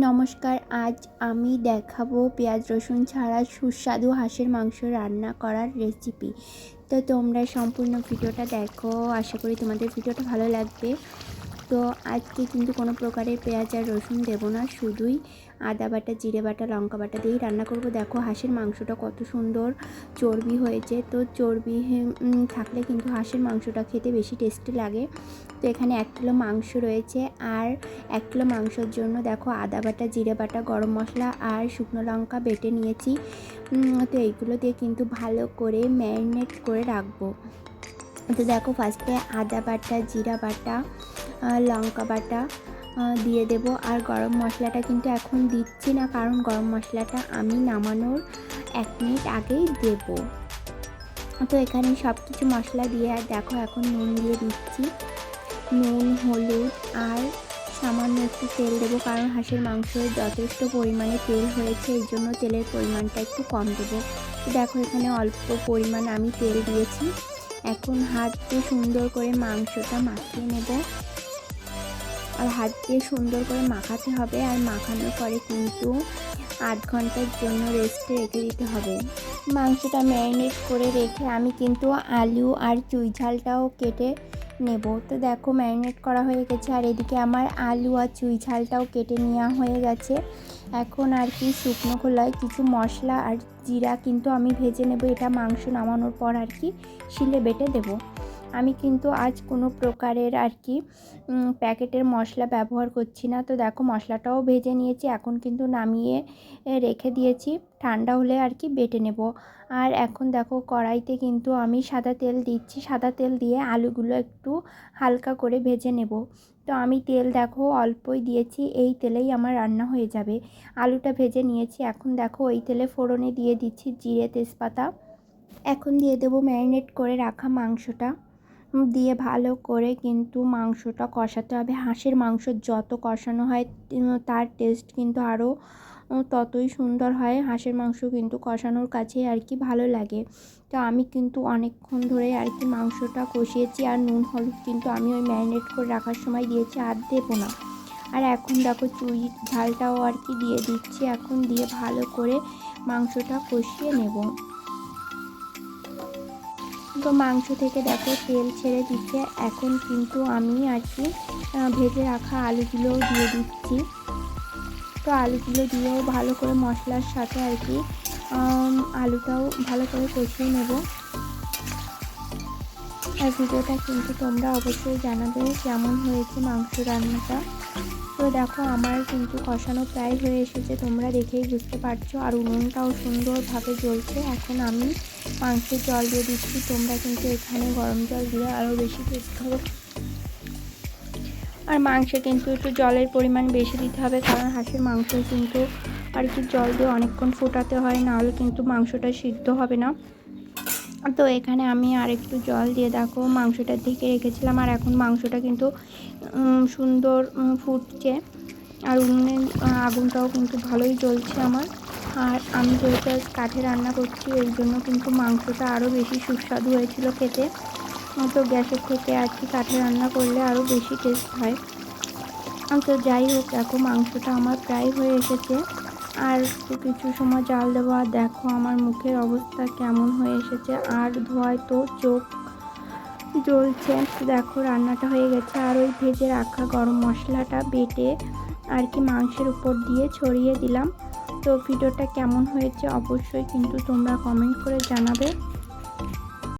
নমস্কার, আজ আমি দেখাবো পেঁয়াজ রসুন ছাড়া সুস্বাদু হাঁসের মাংস রান্না করার রেসিপি তো তোমরা সম্পূর্ণ ভিডিওটা দেখো। আশা করি তোমাদের ভিডিওটা ভালো লাগবে। তো আজকে কিন্তু কোনো প্রকারের পেঁয়াজ আর রসুন দেবো না, শুধুই আদা বাটা, জিরে বাটা, লঙ্কা বাটা দিয়েই রান্না করব। দেখো হাঁসের মাংসটা কত সুন্দর চর্বি হয়েছে। তো চর্বি থাকলে কিন্তু হাঁসের মাংসটা খেতে বেশি টেস্টি লাগে। তো এখানে এক কিলো মাংস রয়েছে আর এক কিলো মাংসর জন্য দেখো আদা বাটা, জিরে বাটা, গরম মশলা আর শুকনো লঙ্কা বেটে নিয়েছি। তো এইগুলো দিয়ে কিন্তু ভালো করে ম্যারিনেট করে রাখব। তো দেখো ফার্স্টে আদা বাটা, জিরা বাটা লঙ্কা বাটা দিয়ে দেব। আর গরম মশলাটা কিন্তু এখন দিচ্ছি না, কারণ গরম মশলাটা আমি নামানোর এক মিনিট আগেই দেব। তো এখানে সব কিছু মশলা দিয়ে, আর দেখো এখন নুন দিয়ে দিচ্ছি। নুন, হলুদ, আর সামান্য একটু তেল দেবো, কারণ হাঁসের মাংস যথেষ্ট পরিমাণে তেল হয়েছে, এই জন্য তেলের পরিমাণটা একটু কম দেবো। দেখো এখানে অল্প পরিমাণ আমি তেল দিয়েছি। এখন হাত দিয়ে সুন্দর করে মাংসটা মাখিয়ে নেব। আর হাত দিয়ে সুন্দর করে মাখাতে হবে, আর মাখানোর পরে কিন্তু আধ ঘণ্টার জন্য রেস্টে রেখে দিতে হবে। মাংসটা ম্যারিনেট করে রেখে আমি কিন্তু আলু আর চুই ঝালটাও কেটে নেব। তো দেখো ম্যারিনেট করা হয়ে গেছে, আর এদিকে আমার আলু আর চুই ঝালটাও কেটে নেওয়া হয়ে গেছে। এখন আর কি শুকনো খোলায় কিছু মশলা আর জিরা কিন্তু আমি ভেজে নেব, এটা মাংস নামানোর পর আর কি শিলে বেটে দেবো। আমি কিন্তু আজ কোনো প্রকারের আর কি প্যাকেটের মশলা ব্যবহার করছি না। তো দেখো মশলাটাও ভেজে নিয়েছি, এখন কিন্তু নামিয়ে রেখে দিয়েছি। ঠান্ডা হলে আর কি বেটে নেব। আর এখন দেখো কড়াইতে কিন্তু আমি সাদা তেল দিচ্ছি। সাদা তেল দিয়ে আলুগুলো একটু হালকা করে ভেজে নেব। তো আমি তেল দেখো অল্পই দিয়েছি, এই তেলেই আমার রান্না হয়ে যাবে। আলুটা ভেজে নিয়েছি, এখন দেখো ওই তেলে ফোড়নে দিয়ে দিচ্ছি জিরে তেজপাতা। এখন দিয়ে দেবো ম্যারিনেট করে রাখা মাংসটা। দিয়ে ভালো করে কিন্তু মাংসটা কষাতে হবে। হাঁসের মাংস যত কষানো হয় তার টেস্ট কিন্তু আরও ততই সুন্দর হয়। হাঁসের মাংস কিন্তু কষানোর কাছে আর কি ভালো লাগে। তো আমি কিন্তু অনেকক্ষণ ধরে আর কি মাংসটা কষিয়েছি আর নুন, হলুদ কিন্তু আমি ওই ম্যারিনেট করে রাখার সময় দিয়েছি, আর দেবো না। আর এখন দেখো চুই ঝালটাও আর কি দিয়ে দিচ্ছি। এখন দিয়ে ভালো করে মাংসটা কষিয়ে নেব। তো মাংস থেকে দেখো তেল ছেড়ে দিচ্ছে। এখন কিন্তু আমি আর কি ভেজে রাখা আলুগুলোও দিয়ে দিচ্ছি। তো আলুগুলো দিয়েও ভালো করে মশলার সাথে আর কি আলুটাও ভালো করে কষিয়ে নেব। আর ভিডিওটা কিন্তু তোমরা অবশ্যই জানাবে কেমন হয়েছে মাংস রান্নাটা। তো দেখো, আমার কিন্তু কষানো প্রায় হয়ে এসেছে, তোমরা দেখেই বুঝতে পারছ। আর উনুনটাও সুন্দরভাবে জ্বলছে। এখন আমি মাংসের জল দিয়ে দিচ্ছি। তোমরা কিন্তু এখানে গরম জল দিয়ে আরও বেশি টেস্ট হবে আর মাংসে কিন্তু একটু জলের পরিমাণ বেশি দিতে হবে, কারণ হাঁসের মাংস কিন্তু আর কি জল দিয়ে অনেকক্ষণ ফোটাতে হয়, নাহলে কিন্তু মাংসটা সিদ্ধ হবে না। তো এখানে আমি আর একটু জল দিয়ে দেখো মাংসটা ঢেকে রেখেছিলাম আর এখন মাংসটা কিন্তু সুন্দর ফুটছে। আর উনুনের আহ, আগুনটাও কিন্তু ভালোই জ্বলছে আমার। আর আমি যেহেতু কাঠে রান্না করছি এই জন্য কিন্তু মাংসটা আরও বেশি সুস্বাদু হয়েছিল খেতে। তো গ্যাসের থেকে আর কি কাঠে রান্না করলে আরও বেশি টেস্ট হয়। তো যাই হোক দেখো মাংসটা আমার প্রায় হয়ে এসেছে। আর কিছু সময় জাল দেবো, আর দেখো আমার মুখের অবস্থা কেমন হয়ে এসেছে। আর ধোয়ায় তো চোখ জ্বলছে। দেখো রান্নাটা হয়ে গেছে, আর ওই ভেজে রাখা গরম মশলাটা বেটে আর কি মাংসের উপর দিয়ে ছড়িয়ে দিলাম। তো ভিডিওটা কেমন হয়েছে অবশ্যই কিন্তু তোমরা কমেন্ট করে জানাবে।